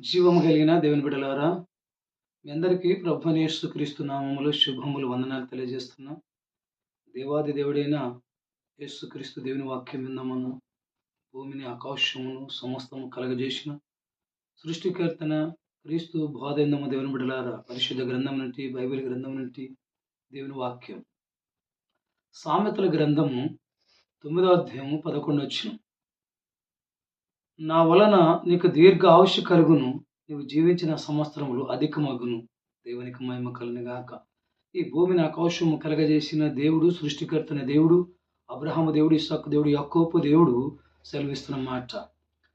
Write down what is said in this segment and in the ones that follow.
జీవము కలిగిన దేవుని బిడ్డలారా మీ అందరికీ ప్రభు యేసుక్రీస్తు నామములు శుభములు వందనాలు తెలియజేస్తున్నాం. దేవాది దేవుడైన యేసుక్రీస్తు దేవుని వాక్యం విందామను భూమిని ఆకాశమును సమస్తము కలగజేసిన సృష్టికర్తన క్రీస్తు బోధైందమ్మ దేవుని బిడలారా పరిశుద్ధ గ్రంథం నుండి బైబిల్ గ్రంథం నుండి దేవుని వాక్యం. సామెతల గ్రంథము తొమ్మిదో అధ్యాయము పదకొండు వచ్చిన నా వలన నీకు దీర్ఘ ఆయుష్ కలుగును. నీవు జీవించిన సంవత్సరములు అధికమగును. దేవునికి మహిమ కలుగును గాక. ఈ భూమిని ఆకాశము కలగజేసిన దేవుడు సృష్టికర్తన దేవుడు అబ్రహాము దేవుడు ఇస్సాకు దేవుడు యక్కోపు దేవుడు సెలవిస్తున్న మాట.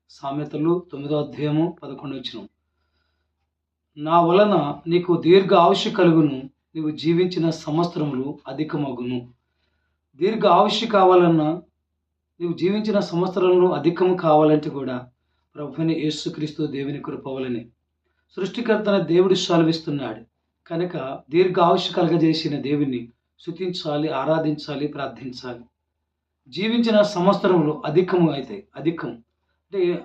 సామెతలు తొమ్మిదో అధ్యాయము పదకొండు వచ్చిన. నా వలన నీకు దీర్ఘ ఆయుష్ కలుగును. నీవు జీవించిన సంవత్సరములు అధికమగును. దీర్ఘ ఆయుష్ కావాలన్నా నీవు జీవించిన సంవత్సరంలో అధికము కావాలంటే కూడా ప్రభుని యేసుక్రీస్తు దేవుని కృపవలని సృష్టికర్తన దేవుడు సాల్విస్తున్నాడు. కనుక దీర్ఘ ఆయుష్ కలగజేసిన దేవుని శుతించాలి ఆరాధించాలి ప్రార్థించాలి. జీవించిన సంవత్సరంలో అధికము అవుతాయి అధికం. అంటే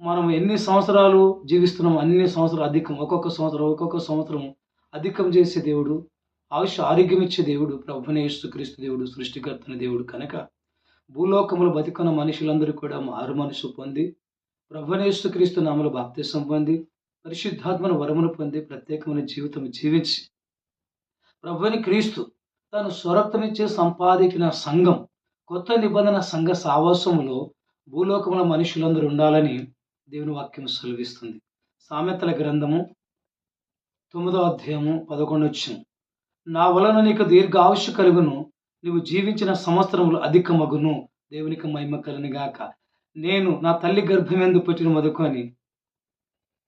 మనం ఎన్ని సంవత్సరాలు జీవిస్తున్నాం అన్ని సంవత్సరాలు అధికం. ఒక్కొక్క సంవత్సరం ఒక్కొక్క సంవత్సరం అధికం చేసే దేవుడు ఆయుష్ ఆరోగ్యం ఇచ్చే దేవుడు ప్రభుని యేసుక్రీస్తు దేవుడు సృష్టికర్తన దేవుడు. కనుక భూలోకములు బతికున్న మనుషులందరూ కూడా మారు మనసు పొంది క్రీస్తు నామలు బాప్తిసం పొంది పరిశుద్ధాత్మను వరమును పొంది ప్రత్యేకమైన జీవితం జీవించి ప్రభుని క్రీస్తు తాను స్వరక్తమిచ్చే సంపాదించిన సంఘం కొత్త నిబంధన సంఘ సావాసములో భూలోకముల మనుషులందరూ ఉండాలని దేవుని వాక్యం సెలవిస్తుంది. సామెతల గ్రంథము తొమ్మిదో అధ్యాయము పదకొండు నా వలన నీకు దీర్ఘ ఆయుష్ కలుగును. నువ్వు జీవించిన సంవత్సరములు అధికమగును. దేవునికి మహిమ గాక. నేను నా తల్లి గర్భమెందు పుట్టిన మదుకొని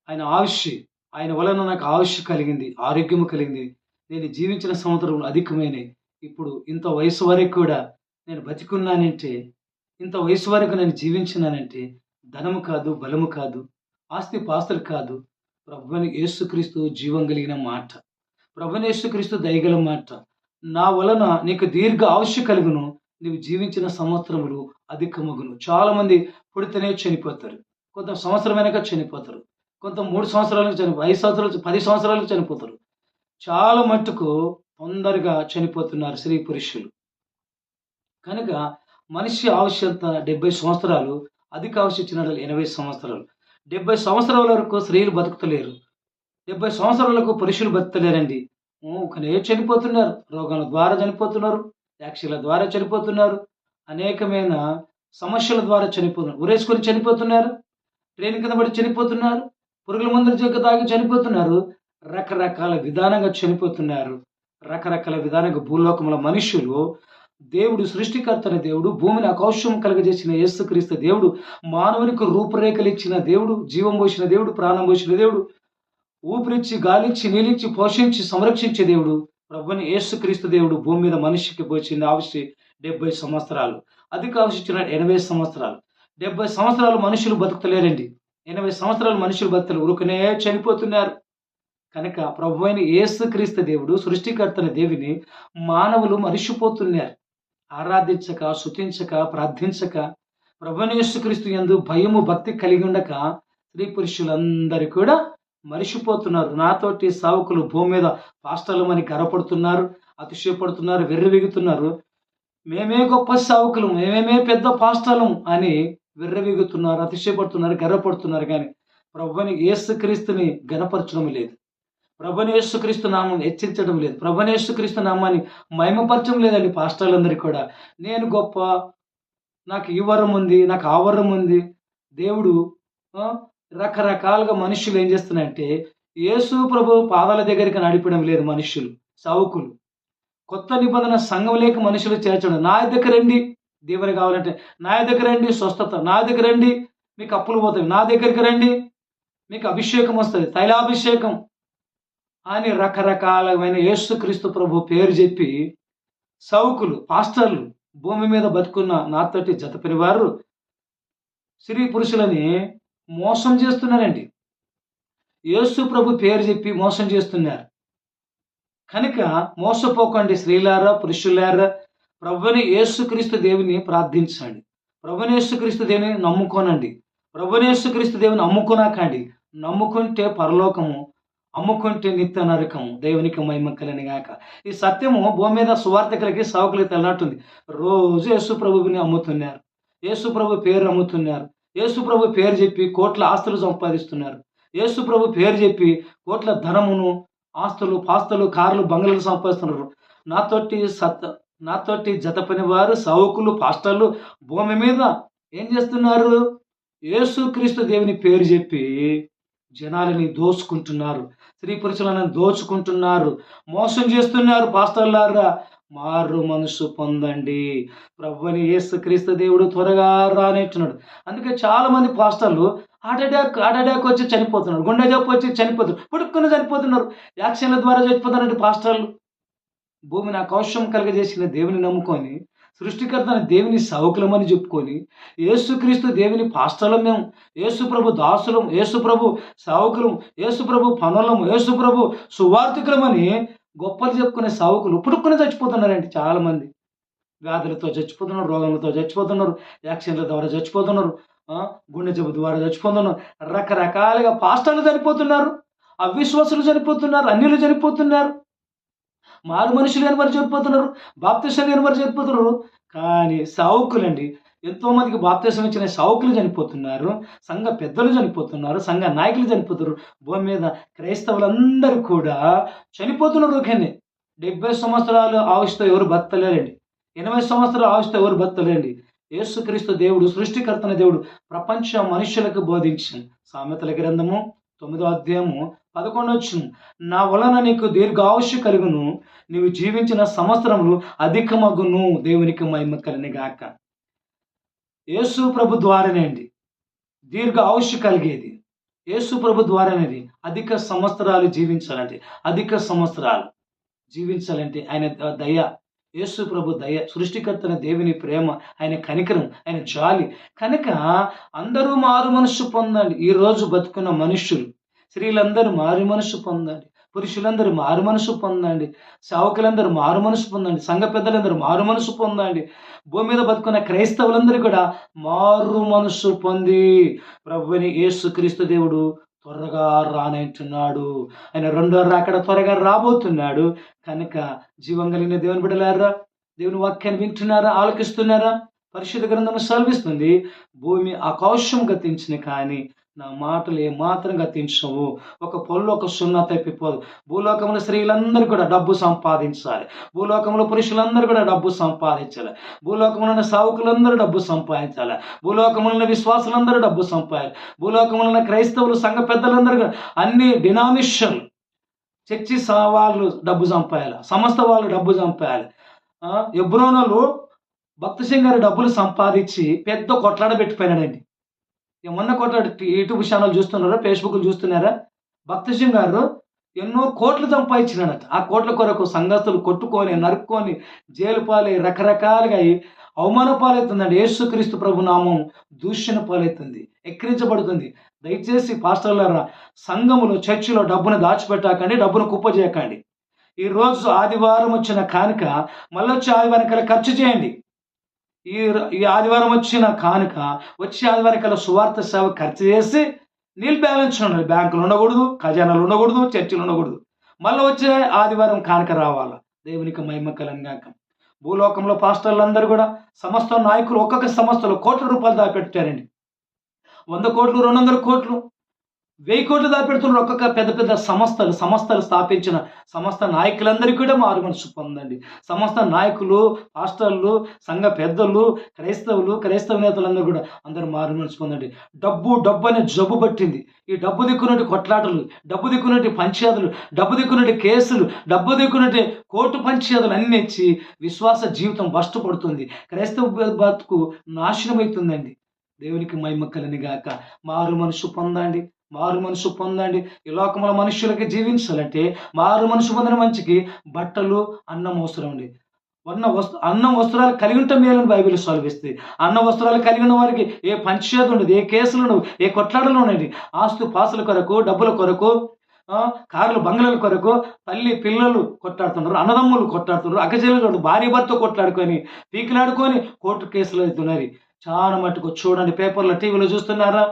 ఆయన ఆయుష్ ఆయన వలన నాకు ఆయుష్ కలిగింది ఆరోగ్యము కలిగింది. నేను జీవించిన సంవత్సరములు అధికమైనవి ఇప్పుడు ఇంత వయసు వరకు కూడా నేను బతికున్నానంటే ఇంత వయసు వరకు నేను జీవించినానంటే ధనము కాదు బలము కాదు ఆస్తి పాస్తులు కాదు. ప్రభుని యేసుక్రీస్తు జీవం కలిగిన మాట. ప్రభుని యేసుక్రీస్తు దయగల మాట. నా వలన నీకు దీర్ఘ ఆయుష్ కలుగును. నీవు జీవించిన సంవత్సరములు అధికమగును. చాలామంది పుడితేనే చనిపోతారు. కొంత సంవత్సరం వెనక చనిపోతారు. కొంత మూడు సంవత్సరాలకు చనిపో ఐదు సంవత్సరాలు పది సంవత్సరాలకు చనిపోతారు. చాలా మట్టుకు తొందరగా చనిపోతున్నారు స్త్రీ పురుషులు. కనుక మనిషి ఆవశ్యత డెబ్బై సంవత్సరాలు. అధిక ఆవశ్యత ఎనభై సంవత్సరాలు. డెబ్బై సంవత్సరాల వరకు స్త్రీలు బతుకుతలేరు. డెబ్బై సంవత్సరాలకు పురుషులు బతుకుతలేరండి. కానీ చనిపోతున్నారు. రోగాల ద్వారా చనిపోతున్నారు. యాక్సిల ద్వారా చనిపోతున్నారు. అనేకమైన సమస్యల ద్వారా చనిపోతున్నారు. ఉరేసుకొని చనిపోతున్నారు. ట్రైన్ కింద పడి చనిపోతున్నారు. పురుగుల మందుల చేక తాగి చనిపోతున్నారు. రకరకాల విధానంగా చనిపోతున్నారు. రకరకాల విధానంగా భూలోకముల మనుషులు దేవుడు సృష్టికర్తన దేవుడు భూమిని ఆకౌష్యం కలగజేసిన యేసుక్రీస్తు దేవుడు మానవునికి రూపురేఖలు ఇచ్చిన దేవుడు జీవం పోసిన దేవుడు ప్రాణం పోసిన దేవుడు ఊపిరిచ్చి గాలిచ్చి నీలిచ్చి పోషించి సంరక్షించే దేవుడు ప్రభుని యేసుక్రీస్తు దేవుడు భూమి మీద మనిషికి పోచింది ఆవిష్టి డెబ్బై సంవత్సరాలు. అధిక ఆవిషించిన ఎనభై సంవత్సరాలు. డెబ్బై సంవత్సరాలు మనుషులు బతుకుతలేరండి. ఎనభై సంవత్సరాలు మనుషులు బతుకులు ఉరుకునే చనిపోతున్నారు. కనుక ప్రభు అయిన యేసుక్రీస్తు దేవుడు సృష్టికర్తన దేవిని మానవులు మరిచిపోతున్నారు. ఆరాధించక శుతించక ప్రార్థించక ప్రభుని యేసుక్రీస్తు ఎందు భయము భక్తి కలిగి ఉండక స్త్రీ పురుషులందరూ కూడా మరిచిపోతున్నారు. నాతోటి సావుకులు భూమి మీద పాస్టర్లమని గర్వపడుతున్నారు అతిశయపడుతున్నారు వెర్రవిగుతున్నారు. మేమే గొప్ప సావకులు మేమేమే పెద్ద పాస్టర్లం అని వెర్రవిగుతున్నారు అతిశయపడుతున్నారు గర్వపడుతున్నారు కానీ ప్రభుని యేసుక్రీస్తుని గనపరచడం లేదు. ప్రభుని యేసుక్రీస్తు నామం హెచ్చించడం లేదు. ప్రభుని యేసుక్రీస్తు నామాన్ని మహిమపరచడం లేదండి పాస్టర్లందరికీ కూడా. నేను గొప్ప నాకు ఈ వరం ఉంది నాకు ఆ వరం ఉంది. దేవుడు రకరకాలుగా మనుషులు ఏం చేస్తున్నారంటే యేసు ప్రభు పాదాల దగ్గరికి నడిపడం లేదు మనుషులు సౌకులు. కొత్త నిబంధన సంఘం లేక మనుషులు చేర్చడం నా దగ్గర రండి దేవుని కావాలంటే. నా దగ్గర రండి స్వస్థత. నా దగ్గర రండి మీకు అప్పులు పోతాయి. నా దగ్గరికి రండి మీకు అభిషేకం వస్తుంది. తైలాభిషేకం. అని రకరకాలమైన యేసుక్రీస్తు ప్రభు పేరు చెప్పి సౌకులు పాస్టర్లు భూమి మీద బతుకున్న నాతోటి జతపరివారు స్త్రీ పురుషులని మోసం చేస్తున్నారండి. యేసు ప్రభు పేరు చెప్పి మోసం చేస్తున్నారు. కనుక మోసపోకండి స్త్రీలారా పురుషులారా. ప్రభుని యేసుక్రీస్తు దేవుని ప్రార్థించండి. ప్రభుని యేసుక్రీస్తు దేవుని నమ్ముకోనండి. ప్రభుని యేసుక్రీస్తు దేవుని నమ్ముకోనాకండి నమ్ముకుంటే పరలోకము అమ్ముకుంటే నిత్య నరకము దేవునికి మహిమ గాక. ఈ సత్యము భూమి మీద సువార్థకులకి సావుకులకి తెలినట్టుంది రోజు యేసు ప్రభువుని అమ్ముతున్నారు. యేసు ప్రభు పేరు అమ్ముతున్నారు. యేసుప్రభు పేరు చెప్పి కోట్ల ఆస్తులు సంపాదిస్తున్నారు. యేసుప్రభు పేరు చెప్పి కోట్ల ధనమును ఆస్తులు పాస్తులు కార్లు బంగ్లాలు సంపాదిస్తున్నారు. నాతోటి సత్ నాతోటి జత పనివారు వారు పాస్టర్లు భూమి మీద ఏం చేస్తున్నారు? యేసుక్రీస్తు దేవుని పేరు చెప్పి జనాలని దోచుకుంటున్నారు. స్త్రీ పురుషులను దోచుకుంటున్నారు. మోసం చేస్తున్నారు పాస్టర్లారా. మారు మనసు పొందండి. ప్రభుని ఏసుక్రీస్తు దేవుడు త్వరగా రానేట్టున్నాడు అందుకే చాలా మంది పాస్టర్లు హార్ట్ అటాక్ హార్ట్ అటాక్ వచ్చి చనిపోతున్నారు. గుండె జబ్బు వచ్చి చనిపోతున్నారు. పుడుక్కుని చనిపోతున్నారు. యాక్షన్ల ద్వారా చనిపోతున్నారంటే పాస్టర్లు. భూమి నాకు అవసరం కలగజేసిన దేవుని నమ్ముకొని సృష్టికర్త దేవుని సౌకులమని చెప్పుకొని యేసుక్రీస్తు దేవుని పాస్టలం మేము. యేసుప్రభు దాసులం యేసుప్రభు సౌకులం సావుకులం పనులం యేసుప్రభు సువార్థికులమని గొప్పలు చెప్పుకునే సావుకులు పుట్టుకుని చచ్చిపోతున్నారండి చాలామంది. వ్యాధులతో చచ్చిపోతున్నారు రోగంతో చచ్చిపోతున్నారు యాక్సిడెంట్ల ద్వారా చచ్చిపోతున్నారు గుండె జబ్బు ద్వారా చచ్చిపోతున్నారు రకరకాలుగా పాస్టర్లు చనిపోతున్నారు అవిశ్వాసులు చనిపోతున్నారు అన్యులు చనిపోతున్నారు మారు మనుషులు అని వారు చనిపోతున్నారు బాప్తిసాలు అని వారు చనిపోతున్నారు. కానీ సావుకులండి ఎంతో మందికి బాప్తిసం ఇచ్చిన సావుకులు చనిపోతున్నారు సంఘ పెద్దలు చనిపోతున్నారు సంఘ నాయకులు చనిపోతున్నారు. భూమి మీద క్రైస్తవులందరూ కూడా చనిపోతున్నారు ఒకేనే డెబ్బై సంవత్సరాలు ఆవిష్తో ఎవరు బతలేరండి ఎనభై సంవత్సరాలు ఆవిష్తో ఎవరు బతలేరండి యేసుక్రీస్తు దేవుడు సృష్టికర్తన దేవుడు ప్రపంచ మనుషులకు బోధించింది సామెతల గ్రంథము తొమ్మిదో అధ్యాయము పదకొండు వచ్చును నా వలన నీకు దీర్ఘాయుష్య కలుగును నీవు జీవించిన సంవత్సరములు అధికమగును దేవునికి మహిమ కలిని గాక. యేసు ప్రభు ద్వారానే అండి. దీర్ఘ ఆయుష్ కలిగేది. యేసు ప్రభు ద్వారానేది అధిక సంవత్సరాలు జీవించాలంటే అధిక సంవత్సరాలు జీవించాలంటే ఆయన దయ యేసు ప్రభు దయ సృష్టికర్తన దేవుని ప్రేమ ఆయన కనికరం ఆయన జాలి. కనుక అందరూ మారు మనస్సు పొందండి. ఈ రోజు బతుకున్న మనుష్యులు స్త్రీలందరూ మారు మనస్సు పొందండి. పురుషులందరూ మారు మనసు పొందండి. సేవకులందరూ మారు మనసు పొందండి. సంఘ పెద్దలందరూ మారు మనసు పొందండి. భూమి మీద బతుకున్న క్రైస్తవులందరూ కూడా మారు మనసు పొంది ప్రభుని యేసుక్రీస్తు దేవుడు త్వరగా రానంటున్నాడు. ఆయన రెండో రాకడ త్వరగా రాబోతున్నాడు. కనుక జీవం కలిగిన దేవుని బిడలారా దేవుని వాక్యాన్ని వింటున్నారా ఆలకిస్తున్నారా? పరిశుద్ధ గ్రంథం సెలవిస్తుంది భూమి ఆకాశం గతించిన కానీ నా మాటలు ఏమాత్రం గతించవు ఒక పొల్లు ఒక సున్నా తప్పిపోదు భూలోకంలో స్త్రీలందరూ కూడా డబ్బు సంపాదించాలి. భూలోకంలో పురుషులందరూ కూడా డబ్బు సంపాదించాలి. భూలోకంలో ఉన్న సావుకులందరూ డబ్బు సంపాదించాలి. భూలోకంలో ఉన్న విశ్వాసులందరూ డబ్బు సంపాదించాలి. భూలోకంలో ఉన్న క్రైస్తవులు సంఘ పెద్దలందరూ కూడా అన్ని డినామిషన్ చర్చి వాళ్ళు డబ్బు సంపాయాలి సమస్త వాళ్ళు డబ్బు సంపాయాలి ఎబ్రోనలు భక్త సింగ్ గారు డబ్బులు సంపాదించి పెద్ద కొట్లాడ పెట్టిపోయినాడండి మొన్న కొట్లాడు యూట్యూబ్ ఛానల్ చూస్తున్నారా ఫేస్బుక్లు చూస్తున్నారా? భక్త సింగ్ గారు ఎన్నో కోట్లు సంపాదించినాడట. ఆ కోట్ల కొరకు సంఘస్థులు కొట్టుకొని నరుక్కొని జైలు పాలై రకరకాలుగా అవమాన పాలవుతుందండి. యేసుక్రీస్తు ప్రభు నామం దూషణ పాలవుతుంది ఎక్కిరించబడుతుంది. దయచేసి పాస్టర్లారా సంఘములో చర్చిలో డబ్బును దాచిపెట్టాకండి డబ్బును కుప్ప చేయకండి ఈ రోజు ఆదివారం వచ్చిన కానుక మళ్ళీ వచ్చి ఆదివారం కల్లా ఖర్చు చేయండి. ఈ ఈ ఆదివారం వచ్చిన కానుక వచ్చే ఆదివారం కల్లా సువార్త సేవ ఖర్చు చేసి నీళ్ళు బ్యాలెన్స్ ఉండాలి. బ్యాంకులు ఉండకూడదు ఖజానాలు ఉండకూడదు చర్చిలు ఉండకూడదు. మళ్ళీ వచ్చే ఆదివారం కానుక రావాలి? దేవునికి మహిమ కలంగాక. భూలోకంలో పాస్టర్లందరూ కూడా సమస్త నాయకులు ఒక్కొక్క సంస్థలో కోట్ల రూపాయలు దాపెట్టారండి వంద కోట్లు రెండు వందల కోట్లు వెయ్యి కోట్లు దాపెడుతున్నారు ఒక్కొక్క పెద్ద పెద్ద సంస్థలు సంస్థలు స్థాపించిన సమస్త నాయకులందరికీ కూడా మారు మనసు పొందండి. సమస్త నాయకులు పాస్టర్లు సంఘ పెద్దలు క్రైస్తవులు క్రైస్తవ నేతలందరూ కూడా అందరూ మారు మనసు పొందండి. డబ్బు డబ్బు అనే జబ్బు పట్టింది. ఈ డబ్బు దిక్కునటి కొట్లాటలు డబ్బు దిక్కునటి పంచాయతీలు డబ్బు దిక్కునటి కేసులు డబ్బు దిక్కునటి కోర్టు పంచాయతీలు అన్ని ఇచ్చి విశ్వాస జీవితం బష్టపడుతుంది క్రైస్తవ బతుకు నాశనమవుతుందండి. దేవునికి మైమక్కలని గాక. మారు మనసు పొందండి. మారు మనసు పొందండి. ఈ లోకంలో మనుషులకి జీవించాలంటే మారు మనసు పొందిన మంచికి బట్టలు అన్నం అవసరం అండి. అన్న వస్తు అన్నం వస్త్రాలు కలిగి ఉంటే మేలని బైబిల్ సాల్విస్తుంది. అన్న వస్త్రాలు కలిగి ఉన్న వారికి ఏ పంచేది ఉండదు ఏ కేసులు ఉండవు ఏ కొట్లాడలు ఉండండి ఆస్తు పాసుల కొరకు డబ్బుల కొరకు కార్లు బంగ్లాల కొరకు తల్లి పిల్లలు కొట్లాడుతున్నారు అన్నదమ్ములు కొట్లాడుతున్నారు అక్కచెల్లెలు భార్య భర్త కొట్లాడుకొని పీకిలాడుకొని కోర్టు కేసులు అవుతున్నారు చాలా మటుకు చూడండి పేపర్లో టీవీలో చూస్తున్నారా?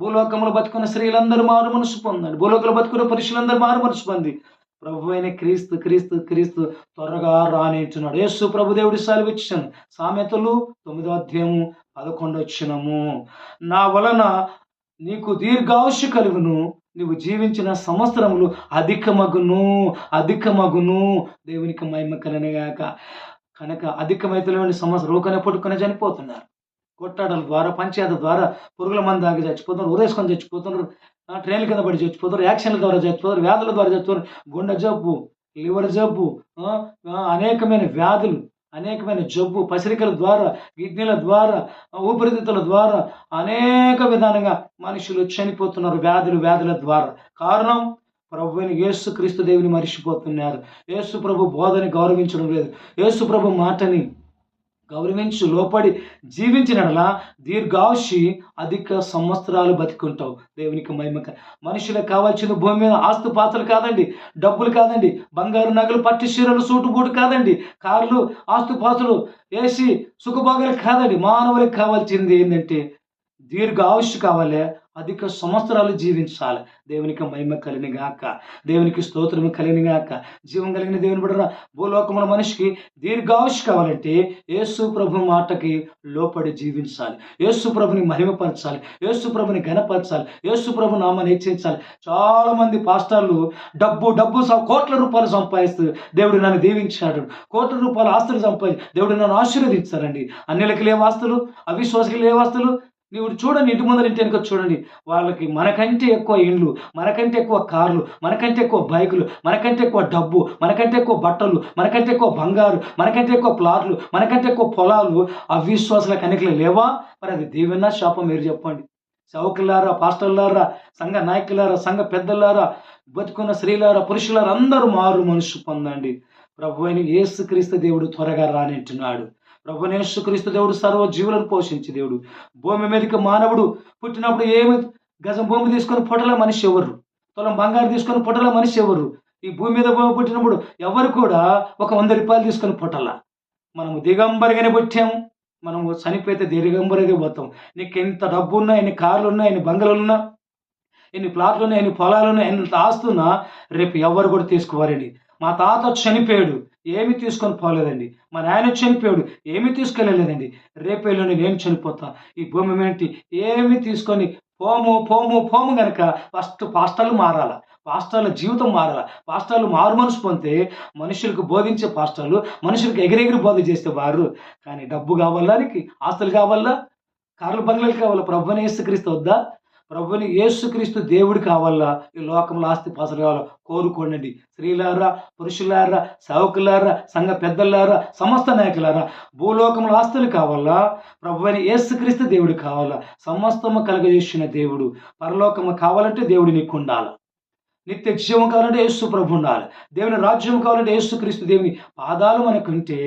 భూలోకంలో బతుకున్న స్త్రీలందరూ మారు మనసు పొందండి. భూలోకంలో బతుకున్న పురుషులందరూ మారు మనసు పొంది. ప్రభు అయిన క్రీస్తు క్రీస్తు క్రీస్తు త్వరగా రానిచ్చున్నాడు యేసు ప్రభు దేవుడి సెలవిచ్చాను. సామెతలు తొమ్మిదో అధ్యాయము పదకొండొచ్చినము నా వలన నీకు దీర్ఘాయుష్ కలుగును. నువ్వు జీవించిన సంవత్సరములు అధికమగును అధికమగును. దేవునికి మహిమ కలనగాక. కనుక అధికమైతలేని సంవత్సరం? రోకనే పుట్టుకొని చనిపోతున్నారు. కొట్టాడల ద్వారా పంచాయత ద్వారా పురుగుల మంది దాగి చచ్చిపోతున్నారు ఉరేసుకొని చచ్చిపోతున్నారు ట్రైన్ల కింద పడి చచ్చిపోతారు యాక్షన్ల ద్వారా చచ్చిపోతారు వ్యాధుల ద్వారా చచ్చిపోతారు గుండె జబ్బు లివర్ జబ్బు అనేకమైన వ్యాధులు అనేకమైన జబ్బు పసిరికల ద్వారా కిడ్నీల ద్వారా ఊపిరితిత్తుల ద్వారా అనేక విధానంగా మనుషులు చనిపోతున్నారు వ్యాధులు వ్యాధుల ద్వారా. కారణం ప్రభుని యేసు క్రీస్తు దేవిని మరిచిపోతున్నారు. యేసు ప్రభు బోధని గౌరవించడం లేదు. యేసు ప్రభు మాటని గౌరవించు లోపడి జీవించినలా దీర్ఘాయుషి అధిక సంవత్సరాలు బతికుంటావు. దేవునికి మహిమక మనుషులకు కావాల్సిన భూమి మీద ఆస్తు పాత్రలు కాదండి డబ్బులు కాదండి బంగారు నగలు పట్టు చీరలు సూటు బూటు కాదండి కార్లు ఆస్తు పాత్రలు ఏసీ సుఖభోగాలు కాదండి. మానవులకు కావాల్సింది ఏంటంటే దీర్ఘ ఆయుష్ కావాలి అధిక సంవత్సరాలు జీవించాలి. దేవునికి మహిమ కలిగిన గాక దేవునికి స్తోత్రం కలిగిన గాక జీవం కలిగిన దేవుని బిడ్డరా భూలోకముల మనిషికి దీర్ఘాయుష్ కావాలంటే యేసు ప్రభు మాటకి లోపడి జీవించాలి. యేసు ప్రభుని మహిమపరచాలి. యేసు ప్రభుని ఘనపరచాలి. యేసు ప్రభు నామాన్ని హెచ్చించాలి. చాలా మంది పాస్టర్లు డబ్బు డబ్బు సం- కోట్ల రూపాయలు సంపాదిస్తూ దేవుడు నన్ను దీవించాడు. కోట్ల రూపాయల ఆస్తులు సంపాదించి దేవుడు నన్ను ఆశీర్వదించారండి అన్నిలకి లేవు ఆస్తులు అవిశ్వాసకి లేవు ఆస్తులు నీవు చూడండి ఇంటి ముందర ఇంటి వెనుక చూడండి. వాళ్ళకి మనకంటే ఎక్కువ ఇండ్లు మనకంటే ఎక్కువ కార్లు మనకంటే ఎక్కువ బైకులు మనకంటే ఎక్కువ డబ్బు మనకంటే ఎక్కువ బట్టలు మనకంటే ఎక్కువ బంగారు మనకంటే ఎక్కువ ప్లాట్లు మనకంటే ఎక్కువ పొలాలు అవిశ్వాసాల కనికలు లేవా? మరి అది దీవెన్నా శాపం మీరు చెప్పండి. చౌకులారా పాస్టర్లారా సంఘ నాయకులారా సంఘ పెద్దలారా బతుకున్న స్త్రీలారా పురుషులారా అందరూ మారు మనుషు పొందండి. ప్రభు అయిన యేసుక్రీస్తు దేవుడు త్వరగా రానింటున్నాడు. ప్రభు క్రీస్తు దేవుడు సర్వ జీవులను పోషించి దేవుడు. భూమి మీదకి మానవుడు పుట్టినప్పుడు ఏమి గజం భూమి తీసుకొని పొటల మనిషి ఎవరు? తొలం బంగారు తీసుకొని పొటల మనిషి ఎవరు? ఈ భూమి మీద పుట్టినప్పుడు ఎవరు కూడా ఒక వంద రూపాయలు తీసుకొని పొటల మనము దిగంబరిగానే పుట్టాము మనము చనిపోతే దిగంబరిగా పోతాం. నీకు ఎంత డబ్బు ఉన్నా ఎన్ని కార్లు ఉన్నా ఎన్ని బంగళాలు ఉన్నా ఎన్ని ప్లాట్లు ఉన్నాయి ఎన్ని పొలాలు ఉన్నాయి ఎన్ని ఆస్తున్నా రేపు ఎవరు కూడా తీసుకోవాలండి. మా తాత చనిపోయాడు. ఏమి తీసుకొని పోలేదండి. మా నాయన చనిపోయాడు. ఏమి తీసుకెళ్ళలేదండి. రేపేళ్ళని నేను చనిపోతా. ఈ భూమి ఏంటి ఏమి తీసుకొని పోము పోము పోము గనక ఫస్ట్ పాస్టర్లు మారాల? పాస్టర్ల జీవితం మారాల? పాస్టర్లు మారు మనసు పొందితే మనుషులకు బోధించే పాస్టర్లు మనుషులకు ఎగిరెగిరి బోధ చేస్తే వారు. కానీ డబ్బు కావాలానికి ఆస్తులు కావాలా? కార్లు బంగ్లాలు కావాలా? ప్రభుని యేసుక్రీస్తు వద్దా? ప్రభుని యేసుక్రీస్తు దేవుడు కావాలా? ఈ లోకంలో ఆస్తి పాసలు కావాలా? కోరుకోండి స్త్రీలారా పురుషులారా సేవకులారా సంఘ పెద్దలారా సమస్త నాయకులారా భూలోకంలో ఆస్తులు కావాలా? ప్రభుని యేసుక్రీస్తు దేవుడు కావాలా? సమస్తము కలగజేసిన దేవుడు పరలోకము కావాలంటే దేవుడు నీకు ఉండాలి నిత్య జీవం కావాలంటే యేసు ప్రభు ఉండాలి. దేవుని రాజ్యం కావాలంటే యేసుక్రీస్తు దేవుని పాదాలు మనకుంటే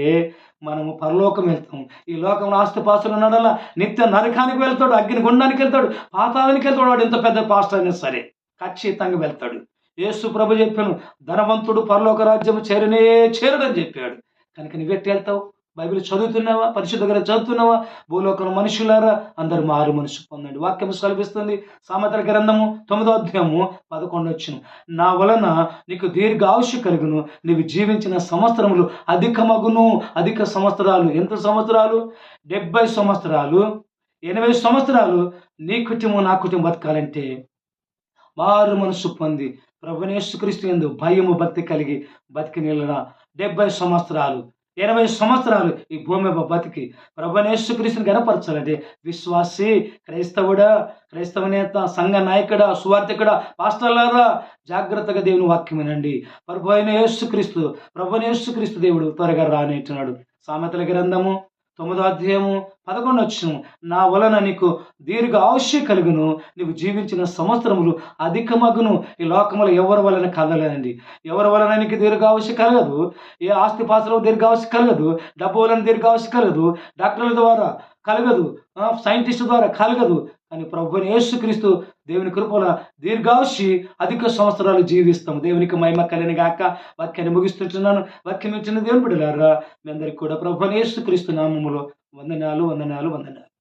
మనము పరలోకం వెళ్తాం ఈ లోకంలో ఆస్తిపాస్తులు ఉన్నాడల్లా నిత్య నరకానికి వెళ్తాడు అగ్ని గుండానికి వెళ్తాడు పాతాళానికి వెళ్తాడు. వాడు ఎంత పెద్ద పాస్టర్ అయినా సరే ఖచ్చితంగా వెళ్తాడు. యేసు ప్రభు చెప్పాను ధనవంతుడు పరలోక రాజ్యం చేరనే చేరడని చెప్పాడు. కనుక నువ్వెట్టి వెళ్తావు? బైబిల్ చదువుతున్నావా? పరిశుద్ధ గ్రంథం చదువుతున్నావా? భూలోకం మనుషులారా అందరు మారు మనసు పొందండి. వాక్యం కల్పిస్తుంది. సామెతల గ్రంథము తొమ్మిదో అధ్యాయము పదకొండు వచ్చిన నా వలన నీకు దీర్ఘ ఆయుష్ కలుగును. నీవు జీవించిన సంవత్సరములు అధికమగును. అధిక సంవత్సరాలు ఎంత సంవత్సరాలు? డెబ్బై సంవత్సరాలు. ఎనభై సంవత్సరాలు. నీ కుటుంబం నా కుటుంబం బతకాలంటే మారు మనసు పొంది ప్రభునేశ్వక్రీస్తు ఎందు భయము భక్తి కలిగి బతికి నిలరా డెబ్బై సంవత్సరాలు. ఇరవై సంవత్సరాలు ఈ భూమి మీద బతికి ప్రభునేశ్వక్రీస్తుని గనపరచాలంటే విశ్వాసి క్రైస్తవుడా క్రైస్తవ నేత సంఘ నాయకుడా సువార్థికుడా పాస్టర్లారా జాగ్రత్తగా దేవుని వాక్యం వినండి. ప్రభు అయిన యేసుక్రీస్తు ప్రభు దేవుడు త్వరగా రానేట్టున్నాడు. సామెతల గ్రంథము తొమ్మిదో అధ్యాయము పదకొండు వచ్చిన నా వలన నీకు దీర్ఘ ఆయుష్య కలుగును. నీవు జీవించిన సంవత్సరములు అధికమగును. ఈ లోకములు ఎవరి వలన కలగలేదండి ఎవరి వలన నీకు దీర్ఘ ఆవశ్య కలగదు? ఏ ఆస్తి పాత్రలో దీర్ఘావశ్య కలగదు? డబ్బు వలన దీర్ఘ దీర్ఘావశ్య కలగదు? డాక్టర్ల ద్వారా కలగదు? సైంటిస్ట్ ద్వారా కలగదు? అని ప్రభుని యేసుక్రీస్తు దేవుని కృపల దీర్ఘావశి అధిక సంవత్సరాలు జీవిస్తాం దేవునికి మహిమ కలిని గాక వాక్యాన్ని ముగిస్తుంటున్నాను. వాక్యం ఇచ్చిన దేవుని బిడ్డలారా మీ అందరికి కూడా ప్రభుని యేసుక్రీస్తు నామములో వందనాలు వందనాలు వందనాలు.